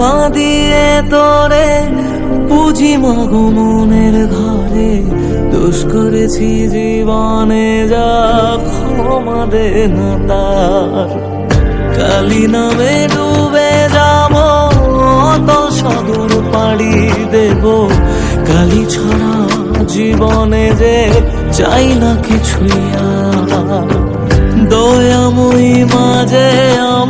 বাঁধিয়ে তোরে পুঁজি মগো মনের ঘরে দোষ করেছি জীবনে যা ক্ষমা দে না তার। কালি নামে ডুবে যাব তো সদর পাড়ি দেব। কালি ছড়া জীবনে যে চাই না কিছুই দয়াময়ী মাঝে দিও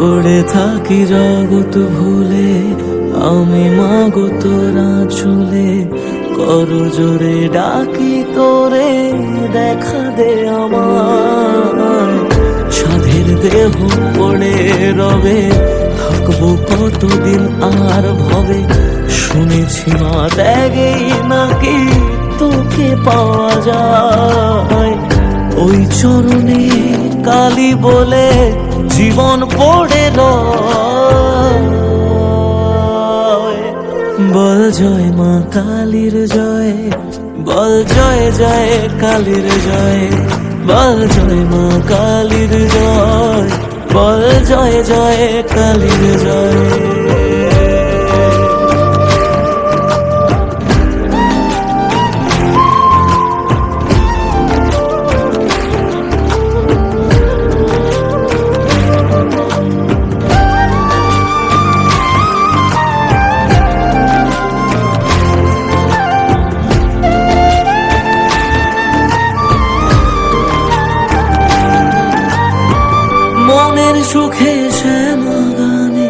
পড়ে থাকি জগৎ ভুলে, আমি মাগো তোরা চুলে কর জোরে ডাকি তোরে, দেখা দে আমার সাধের দেহ পড়ে রবে, থাকব কতদিন আর ভবে। শুনেছি মা ত্যাগেই নাকি তোকে পাওয়া যায়। ওই চরণে কালী বলে জীবন পড়ে বল জয় মা কালীর জয়, বল জয় জয় কালীর জয়, বল জয় মা কালীর জয়, বল জয় জয় কালীর জয়। সুখে শ্যামাগানে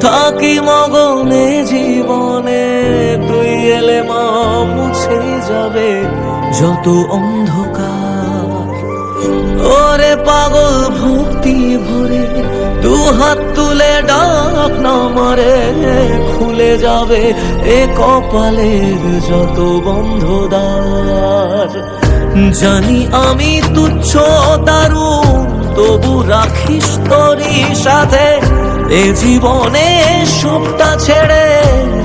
থাকি মগনে জীবনে। তুই এলে মা মুছে যাবে যত অন্ধকার। ওরে পাগল ভক্তি ভরে, দু হাত তুলে ডাক নামারে খুলে যাবে এ কপালের যত বন্ধ দ্বার জানি আমি তুচ্ছ তবু রাখিস সাথে। এ জীবনে সবটা ছেড়ে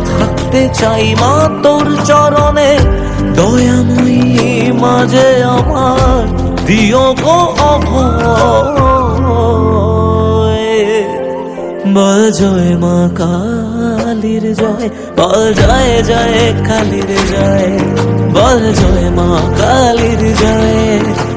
থাকতে চাই মা তোর চরণে। দয়াময়ী মাঝে আমার দিও গো বল জয় মা কালীর জয়, বল জয় জয় কালীর জয়। বল জয় মা কালীর জয়।